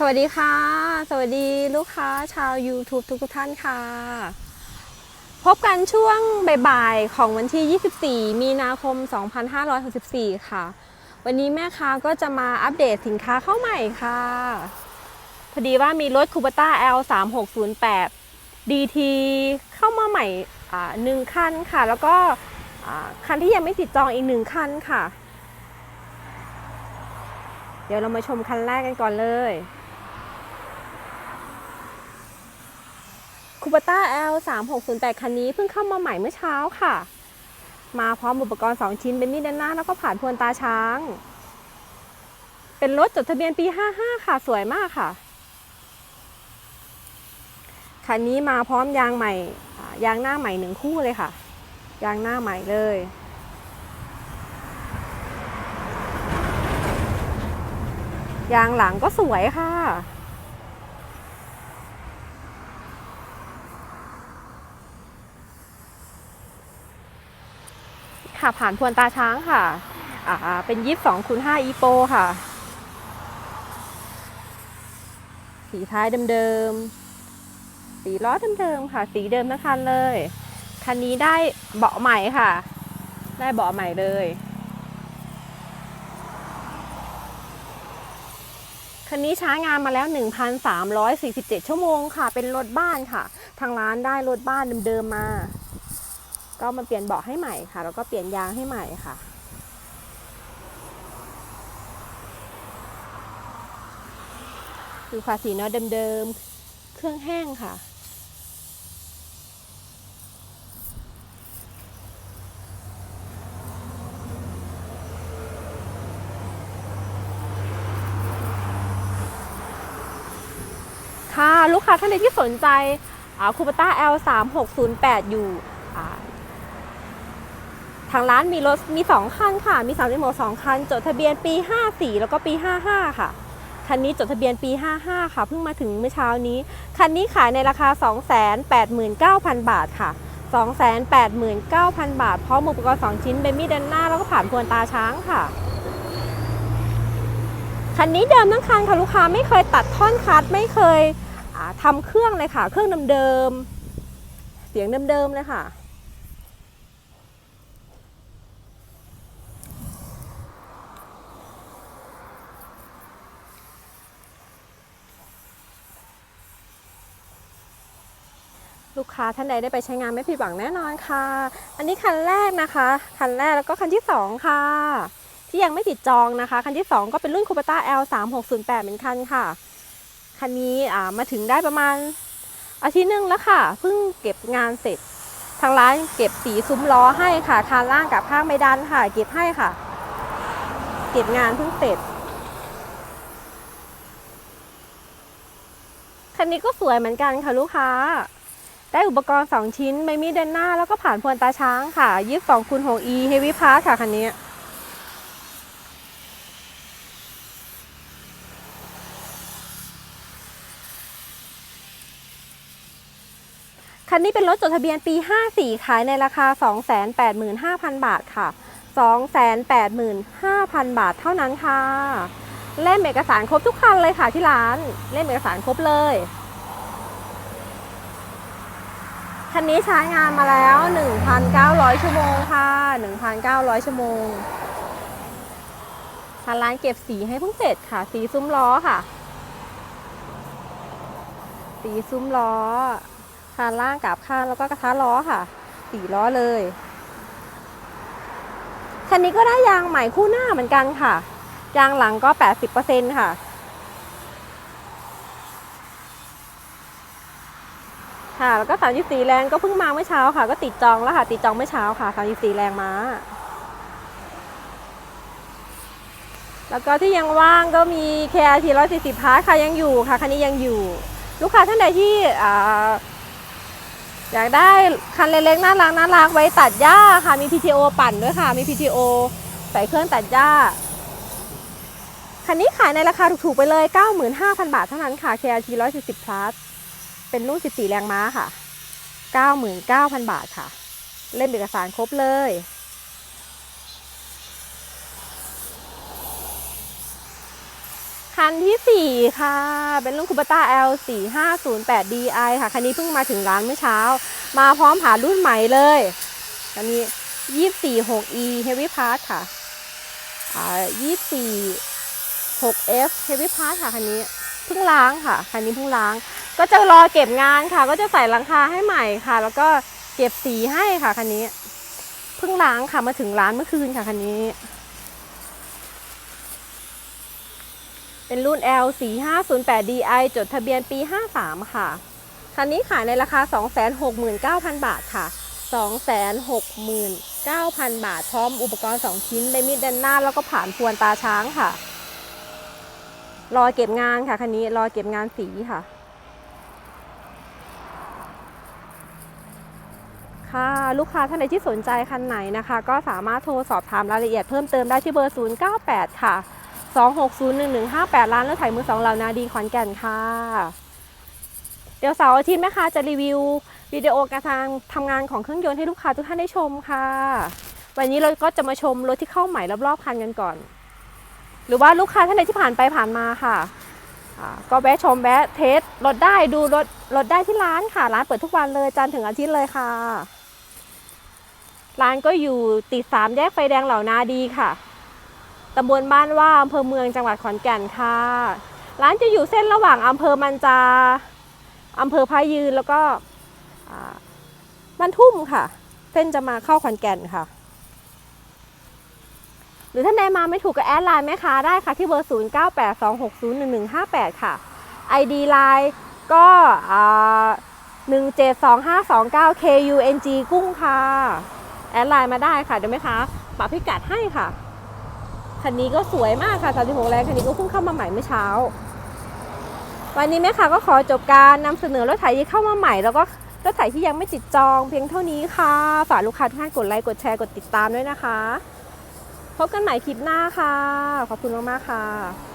สวัสดีค่ะ สวัสดีลูกค้าชาว YouTube ทุกท่านค่ะ พบกันช่วงบ่ายๆของวันที่ 24 มีนาคม 2564 ค่ะ วันนี้แม่ค้าก็จะมาอัปเดตสินค้าเข้าใหม่ค่ะ พอดีว่ามีรถ Cubota L 3 6 0 8 DT เข้ามาใหม่อ่าหนึ่งคันค่ะ แล้วก็อ่าคันที่ยังไม่ติดจองอีกหนึ่งคันค่ะ เดี๋ยวเรามาชมคันแรกกันก่อนเลย คูปต้า L 3 6 0 8คันนี้เพิ่งเข้ามาใหม่เมื่อเช้าค่ะ มาพร้อมอุปกรณ์ 2 ชิ้นเป็นมีดด้านหน้าแล้วก็ผ่านพวนตาช้าง เป็นรถจดทะเบียนปี 55 ค่ะ สวยมากค่ะคันนี้มาพร้อมยางใหม่ ยางหน้าใหม่หนึ่งคู่เลยค่ะ ยางหน้าใหม่เลย ยางหลังก็สวยค่ะ ค่ะผ่านพวนตาช้างค่ะอ่าเป็นยี่สิบสองคูณห้าอีโปค่ะ สีท้ายเดิมๆ สีล้อเดิมๆค่ะ สีเดิมทั้งคันเลย คันนี้ได้เบาะใหม่ค่ะ ได้เบาะใหม่เลยคันนี้ใช้งานมาแล้ว 1,347 ชั่วโมงค่ะ เป็นรถบ้านค่ะ ทางร้านได้รถบ้านเดิมๆมา ก็มาเปลี่ยนเบาะให้ใหม่ค่ะ แล้วก็เปลี่ยนยางให้ใหม่ค่ะคือฝาสีเนาะเดิมๆ เครื่องแห้งค่ะค่ะลูกค้าท่านใดที่สนใจคูปต้า L 3 6 0 8 อยู่อ่า ทางร้านมีรถมี 2 คันค่ะ มี3ามสิบสองคัน จดทะเบียนปี 54 แล้วก็ปี 55 ค่ะ คันนี้จดทะเบียนปี 55 ค่ะ เพิ่งมาถึงเมื่อเช้านี้ คันนี้ขายในราคา 289,000 บาทค่ะ 289,000 บาท พร้อมอุปกรณ์ 2 ชิ้นเป็นมีดด้านหน้า แล้วก็ผ่านพวนตาช้างค่ะ คันนี้เดิมทั้งคันค่ะลูกค้าไม่เคยตัดท่อนคัดไม่เคยทำเครื่องเลยค่ะ เครื่องเดิมๆเสียงเดิมๆเลยค่ะ ลูกค้าท่านใดได้ไปใช้งานไม่ผิดหวังแน่นอนค่ะ อันนี้คันแรกนะคะ คันแรกแล้วก็คันที่สองค่ะ ที่ยังไม่ติดจองนะคะ คันที่ 2 ก็เป็นรุ่น Cubota L 3 6 0 8เหมือนกันค่ะ คันนี้อ่ามาถึงได้ประมาณอาทิตย์หนึงแล้วค่ะ เพิ่งเก็บงานเสร็จ ทางร้านเก็บสีซุ้มล้อให้ค่ะคานล่างกับข้างไม่ดันค่ะ เก็บให้ค่ะ เก็บงานเพิ่งเสร็จคันนี้ก็สวยเหมือนกันค่ะลูกค้า ได้อุปกรณ์ 2 ชิ้นไม่มีเดนหน้า แล้วก็ผ่านพวนตาช้างค่ะ22คูณ6 E Heavy Pass ค่ะคันนี้คันนี้เป็นรถจดทะเบียนปี 54 ขายในราคา 285,000 บาทค่ะ 285,000 บาทเท่านั้นค่ะ เล่มเอกสารครบทุกคันเลยค่ะที่ร้าน เล่มเอกสารครบเลย คันนี้ใช้งานมาแล้ว 1,900 ชั่วโมงค่ะ 1,900 ชั่วโมงทางร้านเก็บสีให้เพิ่งเสร็จค่ะ สีซุ้มล้อค่ะ สีซุ้มล้อคานล่างกับข้างแล้วก็กระทะล้อค่ะ สีล้อเลย คันนี้ก็ได้ยางใหม่คู่หน้าเหมือนกันค่ะ ยางหลังก็ 80%ค่ะ ค่ะ แล้วก็ 34 แรงก็เพิ่งมาเมื่อเช้าค่ะ ก็ติดจองแล้วค่ะ ติดจองเมื่อเช้าค่ะ 34 แรงม้า แล้วก็ที่ยังว่างก็มี KRT 140พาร์ทค่ะยังอยู่ค่ะ คันนี้ยังอยู่ ลูกค้าท่านใดที่อ่าอยากได้คันเล็กๆน่ารักน่ารักไว้ตัดหญ้าค่ะ มี PTO ปั่นด้วยค่ะ มี PTO ใส่เครื่องตัดหญ้า คันนี้ขายในราคาถูกๆไปเลย 95,000 บาทเท่านั้นค่ะ KRT 140 plus เป็นรุ่น 14 แรงม้าค่ะ 99,000 บาทค่ะ เล่มเอกสารครบเลย คันที่ 4 ค่ะ เป็นรุ่นคูปต้า L 4 5 0 8 DI ค่ะ คันนี้เพิ่งมาถึงร้านเมื่อเช้า มาพร้อมผ่ารุ่นใหม่เลยคันนี้ 24 6E Heavy Part ค่ะอ่า24 6F Heavy Part ค่ะ คันนี้ เพิ่งล้างค่ะคันนี้เพิ่งล้าง ก็จะรอเก็บงานค่ะ ก็จะใส่หลังคาให้ใหม่ค่ะ แล้วก็เก็บสีให้ค่ะคันนี้เพิ่งล้างค่ะมาถึงร้านเมื่อคืนค่ะคันนี้ เป็นรุ่น L 4 5 0 8 DI จดทะเบียนปี 53 ค่ะคันนี้ขายในราคา 269,000 บาทค่ะ 269,000 บาท พร้อมอุปกรณ์ 2 ชิ้นเลมิดด้านหน้า แล้วก็ผ่านพวนตาช้างค่ะ รอเก็บงานค่ะคันนี้รอเก็บงานสีค่ะ ค่ะลูกค้าท่านใดที่สนใจคันไหนนะคะ ก็สามารถโทรสอบถามรายละเอียดเพิ่มเติมได้ที่เบอร์ 098 ค่ะ 2601158 ร้านรถไถมือสองเหล่านาดีขอนแก่นค่ะ เดี๋ยวเสาร์อาทิตย์แม่ค้าจะรีวิววิดีโอการทางทำงานของเครื่องยนต์ให้ลูกค้าทุกท่านได้ชมค่ะ วันนี้เราก็จะมาชมรถที่เข้าใหม่รอบๆคันกันก่อน หรือว่าลูกค้าท่านใดที่ผ่านไปผ่านมาค่ะก็แวะชมแวะเทสรถได้ดูรถรถได้ที่ร้านค่ะ ร้านเปิดทุกวันเลยจันทร์ถึงอาทิตย์เลยค่ะ ร้านก็อยู่ติดสามแยกไฟแดงเหล่านาดีค่ะตำบลบ้านว่าอำเภอเมืองจังหวัดขอนแก่นค่ะ ร้านจะอยู่เส้นระหว่างอำเภอมันจาอำเภอพายืนแล้วก็อ่าบ้านทุ่มค่ะ เส้นจะมาเข้าขอนแก่นค่ะ รือท่านใดมาไม่ถูกก็แอดไลน์แม่ค้าได้ค่ะที่เบอร์ 0 9 8 2 6 0 1 1 5 8 ค่ะ ID ไลน์ก็172529 KUNG กุ้งค่ะ แอดไลน์มาได้ค่ะเดี๋ยวแม่ค้าปรับพิกัดให้ค่ะ คันนี้ก็สวยมากค่ะ36แรงคันนี้ก็เพิ่งเข้ามาใหม่เมื่อเช้า วันนี้แม่ค้าก็ขอจบการนำเสนอรถไถที่เข้ามาใหม่แล้วก็รถไถที่ยังไม่ติดจองเพียงเท่านี้ค่ะ ฝากลูกค้าทุกท่านกดไลค์กดแชร์กดติดตามด้วยนะคะ พบกันใหม่คลิปหน้าค่ะ ขอบคุณมาก ๆ ค่ะ